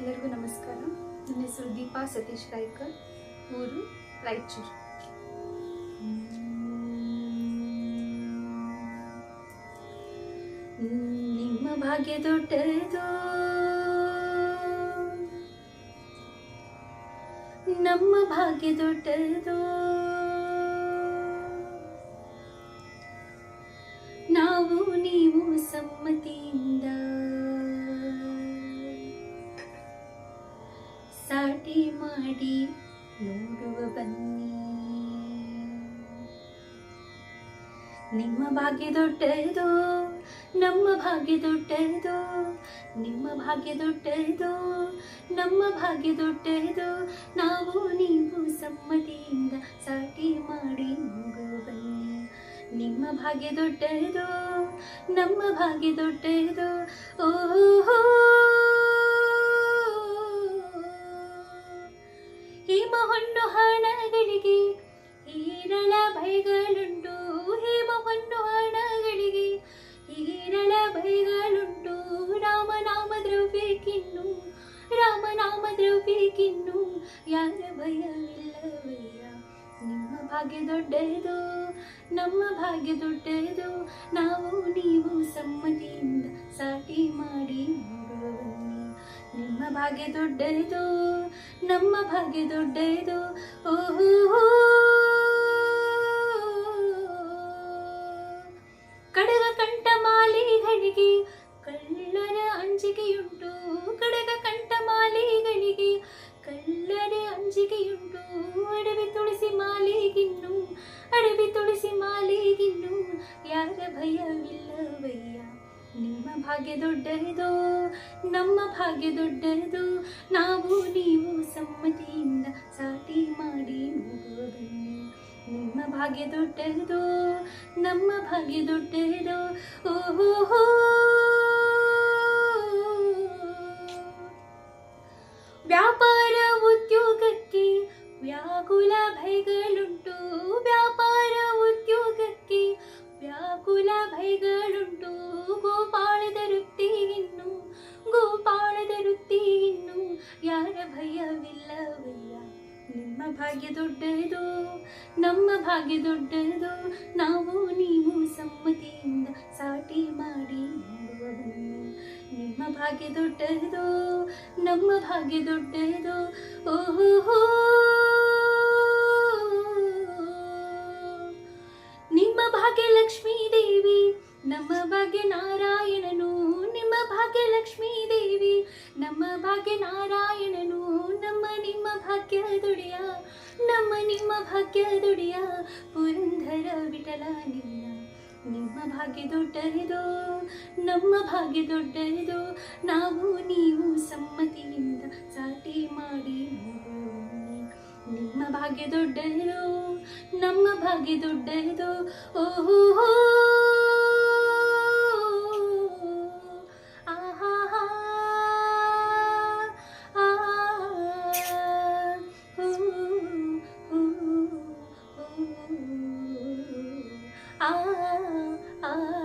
ಎಲ್ಲರಿಗೂ ನಮಸ್ಕಾರ. ನನ್ನ ಹೆಸರು ದೀಪಾ ಸತೀಶ್ ರಾಯ್ಕರ್. ಊರು ರಾಯಚೂರು. ನಿಮ್ಮ ಭಾಗ್ಯ ದೊಡ್ಡದು. ನಮ್ಮ ಭಾಗ್ಯ ದೊಡ್ಡದು. ನಾವು ನೀವು ಸಮ್ಮತಿಯಿಂದ ಸಾಟಿ ಮಾಡಿ ನೋಡುವ ಬನ್ನಿ. ನಿಮ್ಮ ಭಾಗ್ಯ ದೊಡ್ಡದು, ನಮ್ಮ ಭಾಗ್ಯ ದೊಡ್ಡದು, ನಿಮ್ಮ ಭಾಗ್ಯ ದೊಡ್ಡದು, ನಮ್ಮ ಭಾಗ್ಯ ದೊಡ್ಡದು. ನಾವು ನೀವು ಸಮ್ಮತಿಯಿಂದ ಸಾಟಿ ಮಾಡಿ ಬನ್ನಿ. ನಿಮ್ಮ ಭಾಗ್ಯ ದೊಡ್ಡದು, ನಮ್ಮ ಭಾಗ್ಯ ದೊಡ್ಡದು. ಓಹೋ. ಹೀರಳ ಬೈಗಳುಂಟು ಹೇಮ ಹೊನ್ನು ಹಣಗಳಿಗೆ. ಹೀರಳ ಬೈಗಳುಂಟು ರಾಮನಾಮ ದ್ರವ್ಯಕ್ಕಿನ್ನು ರಾಮನಾಮ ದ್ರವ್ಯಕ್ಕಿನ್ನು ಯಾರ ಭಯವಿಲ್ಲವಯ್ಯ? ನಿಮ್ಮ ಭಾಗ್ಯ ದೊಡ್ಡದು, ನಮ್ಮ ಭಾಗ್ಯ ದೊಡ್ಡದು. ನಾವು ನೀವು ಸಮ್ಮತಿಯಿಂದ ಸಾಟಿ ಮಾಡಿ ನಿಮ್ಮ ಭಾಗ್ಯ ದೊಡ್ಡದು, ನಮ್ಮ ಭಾಗ್ಯ ದೊಡ್ಡದು. ಓಹೋ ಅಡವಿ ತುಳಸಿ ಮಾಲೆಗಿನ್ನು ಯಾರ ಭಯವಿಲ್ಲವಯ್ಯ? ನಿಮ್ಮ ಭಾಗ್ಯ ದೊಡ್ಡದು ನಮ್ಮ ಭಾಗ್ಯ ದೊಡ್ಡದು ನಾವು ನೀವು ಸಮ್ಮತಿಯಿಂದ ಸಾಟಿ ಮಾಡಿ ನೋಡುವುದನ್ನು. ನಿಮ್ಮ ಭಾಗ್ಯ ದೊಡ್ಡದು ನಮ್ಮ ಭಾಗ್ಯ ದೊಡ್ಡದು ಓಹೋ ವ್ಯಾಪಾರ ಉದ್ಯೋಗಕ್ಕೆ ವ್ಯಾಕುಲ ಭಯಗಳುಂಟು. ಭಾಗ್ಯ ದೊಡ್ಡದು, ನಮ್ಮ ಭಾಗ್ಯ ದೊಡ್ಡದು, ನಾವು ನೀವು ಸಮ್ಮತಿಯಿಂದ ಸಾಟಿ ಮಾಡಿ ನಿಮ್ಮ ಭಾಗ್ಯ ದೊಡ್ಡದು, ನಮ್ಮ ಭಾಗ್ಯ ದೊಡ್ಡದು, ಓಹೋ ನಿಮ್ಮ ಭಾಗ್ಯ ಲಕ್ಷ್ಮೀ ದೇವಿ, ನಮ್ಮ ಭಾಗ್ಯ ನಾರಾಯಣನು. ನಿಮ್ಮ ಭಾಗ್ಯ ಲಕ್ಷ್ಮೀ ದೇವಿ, ನಮ್ಮ ಭಾಗ್ಯ ನಾರಾಯಣನು. ನಿಮ್ಮ ಭಾಗ್ಯ ದುಡಿಯ ನಮ್ಮ ನಿಮ್ಮ ಭಾಗ್ಯ ದುಡಿಯ ಪುರಂದರ ವಿಠಲ ನಿನ್ನ. ನಿಮ್ಮ ಭಾಗ್ಯ ದೊಡ್ಡದು ನಮ್ಮ ಭಾಗ್ಯ ದೊಡ್ಡದು ನಾವು ನೀವು ಸಮ್ಮತಿಯಿಂದ ಸಾಟಿ ಮಾಡಿ ನಿಮ್ಮ ಭಾಗ್ಯ ದೊಡ್ಡದು ನಮ್ಮ ಭಾಗ್ಯ ದೊಡ್ಡದು ಓಹೋ ah, ah.